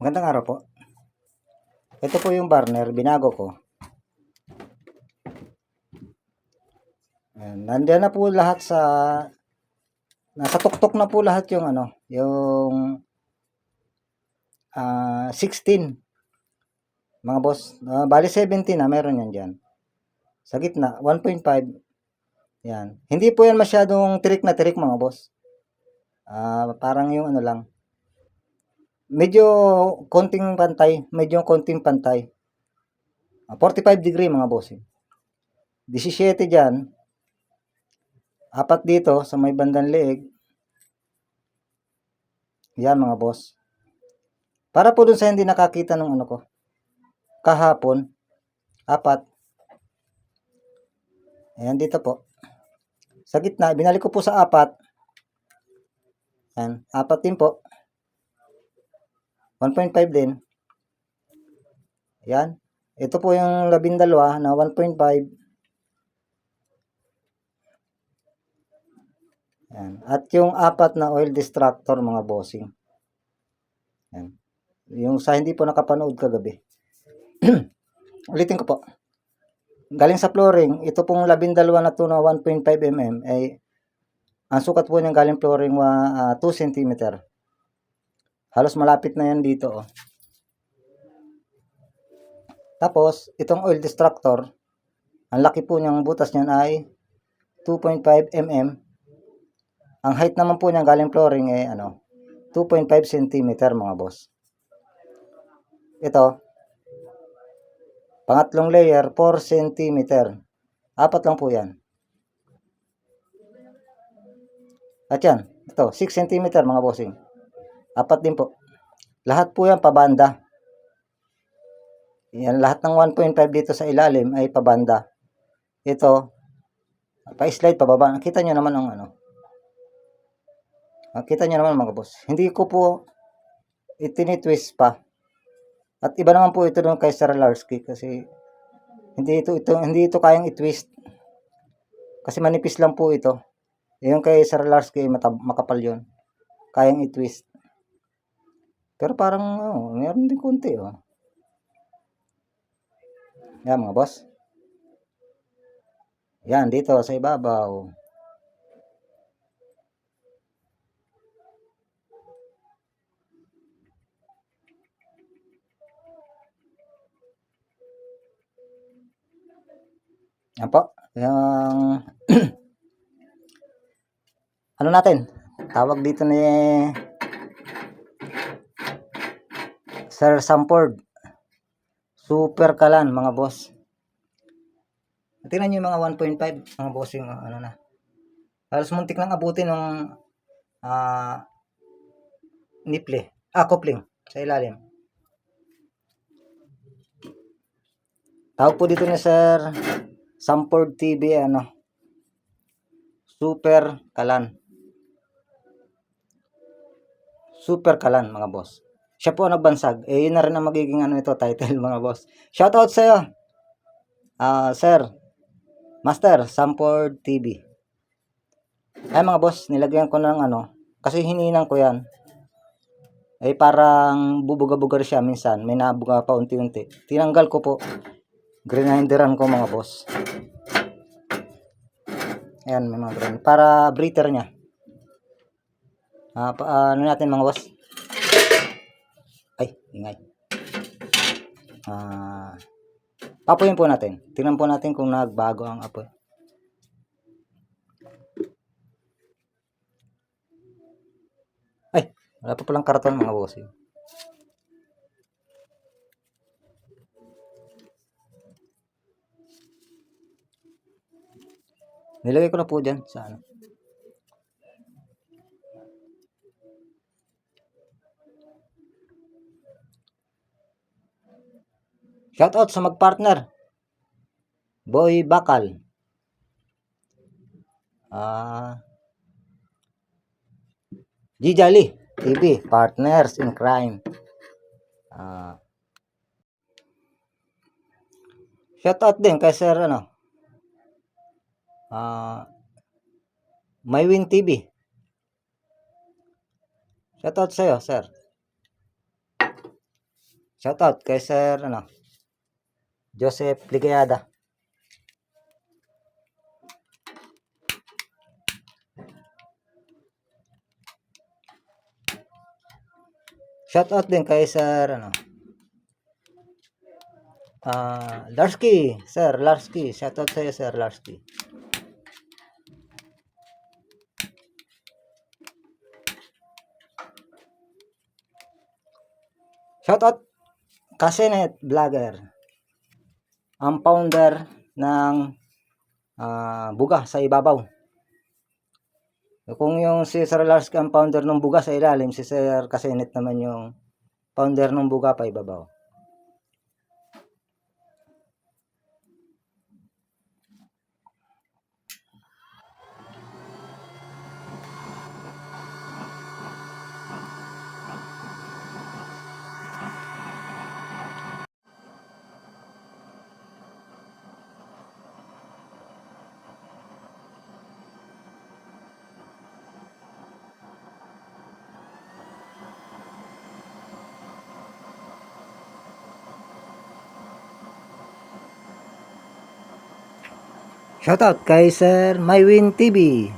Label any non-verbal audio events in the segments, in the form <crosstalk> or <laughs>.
Magandang araw po. Ito po yung burner, binago ko. Nandiyan na po lahat sa nasa tuktok na po lahat yung ano, yung ah 16. Mga boss, Ah, bali 17 na meron yan diyan. Sa gitna 1.5. Yan. Hindi po yan masyadong tirik na tirik mga boss. Ah, parang yung ano lang, medyo konting pantay, medyo konting pantay. Ah, 45 degree mga bossing. 17 dyan. Apat dito sa may bandang leeg. Yan mga boss. Para po dun sa hindi nakakita ng ano ko. Kahapon. Apat. Ayan dito po. Sa gitna, binalik ko po sa apat. Yan. Apat din po. 1.5 din. Yan. Ito po yung labindalwa na 1.5. Yan. At yung apat na oil distractor mga bossing. Yan. Yung sa hindi po nakapanood kagabi. <clears throat> Ulitin ko po. Galing sa flooring, ito pong labindalwa na to na 1.5 mm ay ang sukat po niyang galing flooring ah, 2 cm. Halos malapit na yan dito. Oh. Tapos, itong oil distractor, ang laki po niyang butas niyan ay 2.5 mm. Ang height naman po niyan galing flooring ay ano, 2.5 cm mga boss. Ito, pangatlong layer, 4 cm. Apat lang po yan. At yan, ito, 6 cm mga bossing. Apat din po. Lahat po yan pabanda. Yan, lahat ng 1.5 dito sa ilalim ay pabanda. Ito, pa-slide pababa. Nakita nyo naman ang ano. Nakita nyo naman mga boss. Hindi ko po itinitwist pa. At iba naman po ito doon kay Sir Larsky kasi hindi ito, ito hindi ito kayang i-twist. Kasi manipis lang po ito. Yung kay Larsky matab, makapal yun. Kayang i-twist. Pero parang oh, meron din konti oh. Yan mga boss. Yan dito sa ibabaw. Yan po. Yung <clears throat> ano natin? Tawag dito ni Sir Sampord. Super kalan mga boss. Tingnan nyo yung mga 1.5 mga boss yung ano na. Halos muntik nang abutin ng ah niple. Ah, coupling sa ilalim. Tawag po dito ni Sir Sampord TV ano. Super kalan. Super kalan mga boss. Siya po nagbansag. Eh, yun na rin ang magiging ano ito, title <laughs> mga boss. Shoutout sa'yo. Ah, sir. Master, Sampord TV. Ay mga boss, nilagyan ko ng ano, kasi hininang ko yan. Eh parang bubuga-bugar siya minsan, may nabuga pa unti-unti. Tinanggal ko po. Grinderan ko mga boss. Ayan, may mga grind. Para breather niya. Ah, pa, ah, ano natin mga boss? Ay, ingay. Ah, papuyin po natin. Tingnan po natin kung nagbago ang apoy. Ay, wala pa palang karton mga bossing. Nilagay ko na po dyan sa ano. Shoutout sa magpartner. Boy Bakal. Ah. Jijali TV, Partners in Crime. Ah. Shoutout din kay Sir ano. Ah. Maywin TV. Shoutout sa'yo, sir. Shoutout kay Sir ano, Joseph Ligayada. Shoutout din kay Sir ano, ah Larsky, Sir Larsky. Shoutout sa iyo, Sir Larsky. Shoutout Kasenet Vlogger. Ang founder ng ah, Buga sa Ibabaw. Kung yung si Sir Larsky ang founder ng Buga sa ilalim, si Sir Kasenet naman yung founder ng Buga pa Ibabaw. Shoutout kay Sir Mywin TV.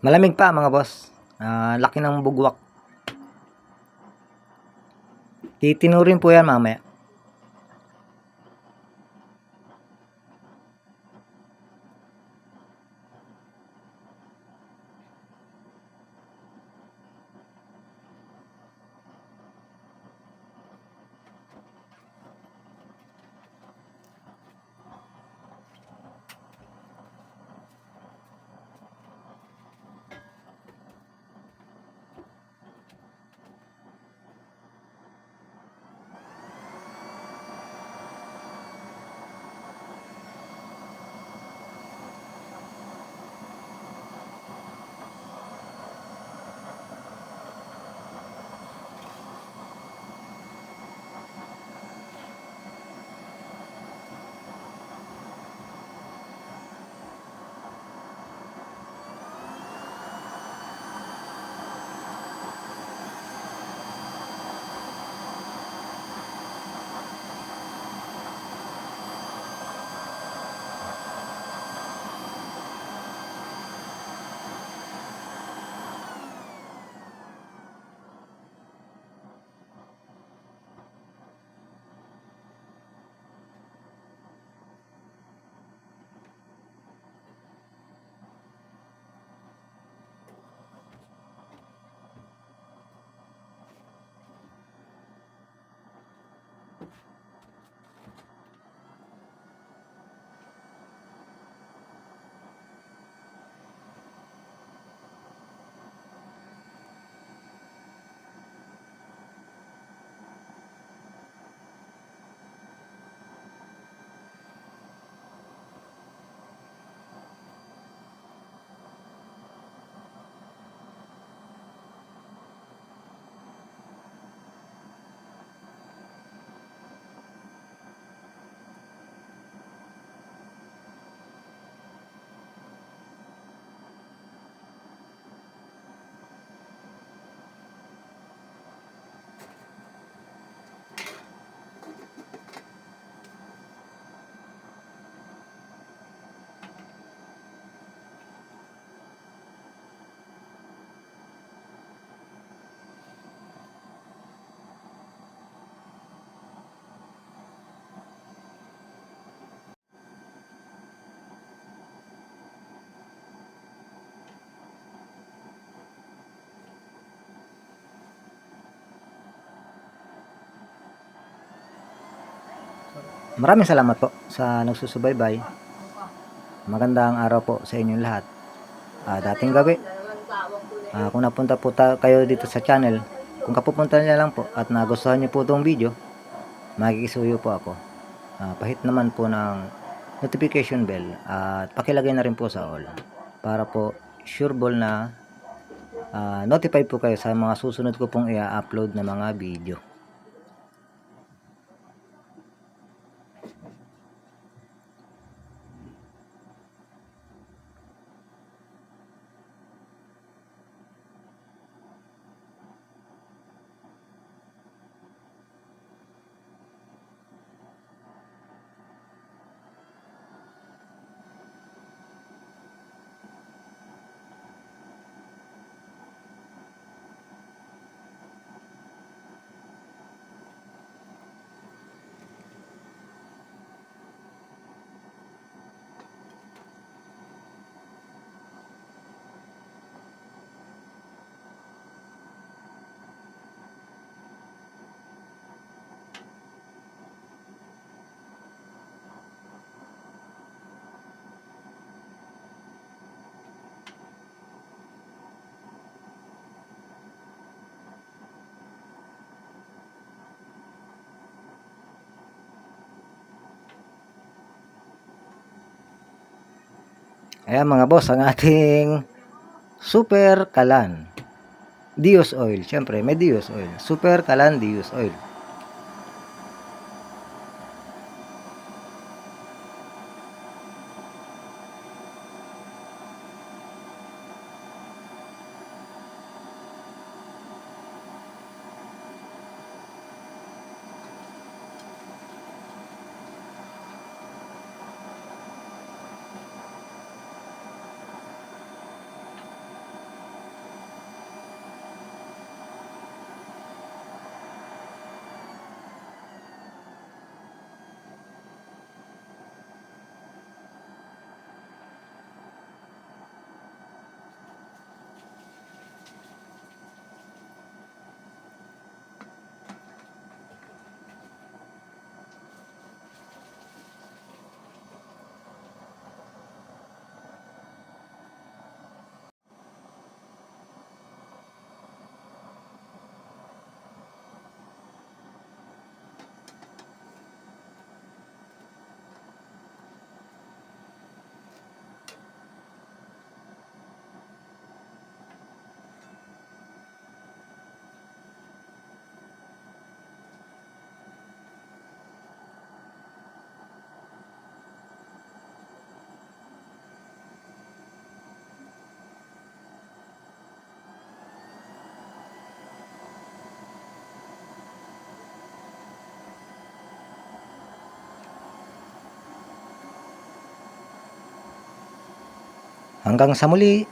Malamig pa mga boss. Ah, laki ng bugwak. Titinurin po yan mamaya. Maraming salamat po sa nagsusubaybay. Magandang araw po sa inyong lahat. Ah, dating gabi, ah, kung napunta po kayo dito sa channel, kung kapupunta niya lang po at nagustuhan niyo po itong video, makikisuyo po ako. Ah, pahit naman po ng notification bell at pakilagay na rin po sa all para po sure ball na ah, notified po kayo sa mga susunod ko pong i-upload na mga video. Ayan mga boss, ang ating super kalan. Dios oil. Siyempre, may Dios oil. Super kalan Dios oil. Hanggang sa muli.